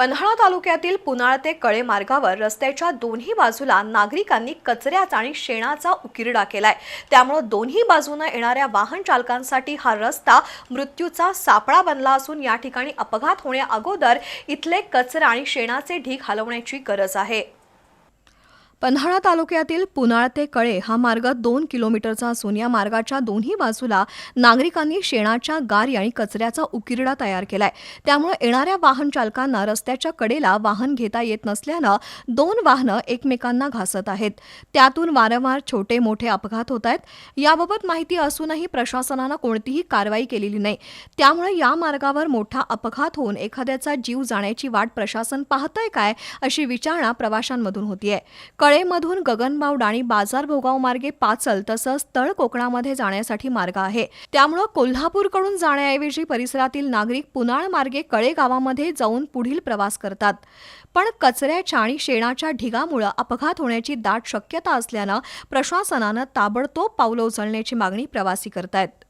पन्हाळा तालुक्यातील पुनाळ ते कळे मार्गावर रस्त्याच्या दोन्ही बाजूला नागरिकांनी कचऱ्याचा आणि शेणाचा उकिरडा केलाय. त्यामुळे दोन्ही बाजूने येणाऱ्या वाहन चालकांसाठी हा रस्ता मृत्यूचा सापळा बनला असून या ठिकाणी अपघात होण्या अगोदर इथले कचरा आणि शेणाचे ढीग हलवण्याची गरज आहे. पन्हाळा तालुक्यातील पुनाळ ते कळे हा मार्ग दोन किलोमीटरचा असून या मार्गाच्या दोन्ही बाजूला नागरिकांनी शेणाच्या गारी आणि कचऱ्याचा उकिरडा तयार केलाय. त्यामुळे येणाऱ्या वाहन चालकांना रस्त्याच्या कडेला वाहन घेता येत नसल्यानं दोन वाहनं एकमेकांना घासत आहेत. त्यातून वारंवार छोटे मोठे अपघात होत आहेत. याबाबत माहिती असूनही प्रशासनानं कोणतीही कारवाई केलेली नाही. त्यामुळे या मार्गावर मोठा अपघात होऊन एखाद्याचा जीव जाण्याची वाट प्रशासन पाहतंय काय अशी विचारणा प्रवाशांमधून होतीये. कळेमधून गगनबावड आणि बाजार भोगाव मार्गे पाचल तसंच तळ कोकणामध्ये जाण्यासाठी मार्ग आहे. त्यामुळं कोल्हापूरकडून जाण्याऐवजी परिसरातील नागरिक पुनाळ मार्गे कळे गावामध्ये जाऊन पुढील प्रवास करतात. पण कचऱ्याच्या आणि शेणाच्या ढिगामुळं अपघात होण्याची दाट शक्यता असल्यानं प्रशासनानं ताबडतोब पावलं उचलण्याची मागणी प्रवासी करतायत.